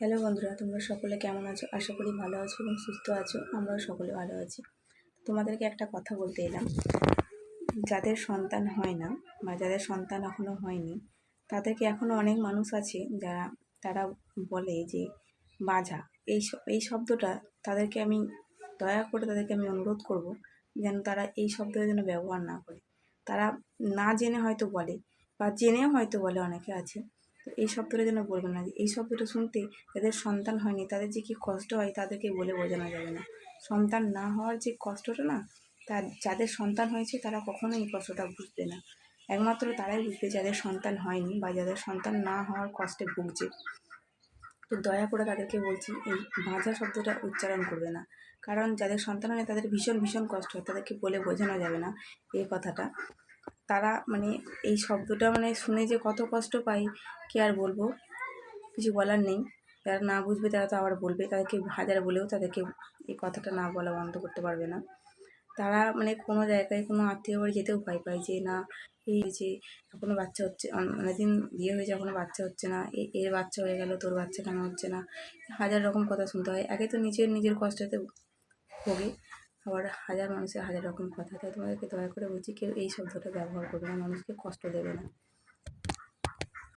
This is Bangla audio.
হ্যালো বন্ধুরা, তোমরা সকলে কেমন আছো? আশা করি ভালো আছো এবং সুস্থ আছো। আমরাও সকলে ভালো আছি। তোমাদেরকে একটা কথা বলতে এলাম। যাদের সন্তান হয় না বা যাদের সন্তান এখনও হয়নি, তাদেরকে এখনও অনেক মানুষ আছে যারা, তারা বলে যে বাঝা। এই এই শব্দটা তাদেরকে আমি দয়া করে তাদেরকে আমি অনুরোধ করব যেন তারা এই শব্দটা যেন ব্যবহার না করে। তারা না জেনে হয়তো বলে বা জেনেও হয়তো বলে অনেকে আছে তো এই শব্দটা যেন বলবে না, এই শব্দটা শুনতে যাদের সন্তান হয়নি, তাদের যে কী কষ্ট হয় তাদেরকে বলে বোঝানো যাবে না। সন্তান না হওয়ার যে কষ্টটা না, তা যাদের সন্তান হয়েছে তারা কখনোই এই কষ্টটা বুঝবে না। একমাত্র তারাই বুঝবে যাদের সন্তান হয়নি বা যাদের সন্তান না হওয়ার কষ্টে ভুগছে। তো দয়া করে তাদেরকে বলছি, এই ভাঁজা শব্দটা উচ্চারণ করবে না। কারণ যাদের সন্তান হয় তাদের ভীষণ ভীষণ কষ্ট হয়, তাদেরকে বলে বোঝানো যাবে না এই কথাটা। তারা মানে এই শব্দটা মানে শুনে যে কত কষ্ট পায় কি আর বলব? কিছু বলার নেই। যারা না বুঝবে তারা তো আবার বলবে। তাদেরকে হাজার বলেও তাদেরকে এই কথাটা না বলা বন্ধ করতে পারবে না। তারা মানে কোনো জায়গায় কোনো আত্মীয় বাড়ি যেতেও ভয় পায় যে, না, এই যে এখনও বাচ্চা হচ্ছে, অন- অনেকদিন বিয়ে হয়েছে এখনও বাচ্চা হচ্ছে না। এর বাচ্চা হয়ে গেল, তোর বাচ্চা কেন হচ্ছে না? হাজার রকম কথা শুনতে হয়। একে তো নিজের নিজের কষ্টতে ভোগে। আবার হাজার মানুষের হাজার রকম কথা। তাই তোমাদেরকে দয়া করে বলছি, কেউ এই শব্দটা ব্যবহার করবে না, মানুষকে কষ্ট দেবে না।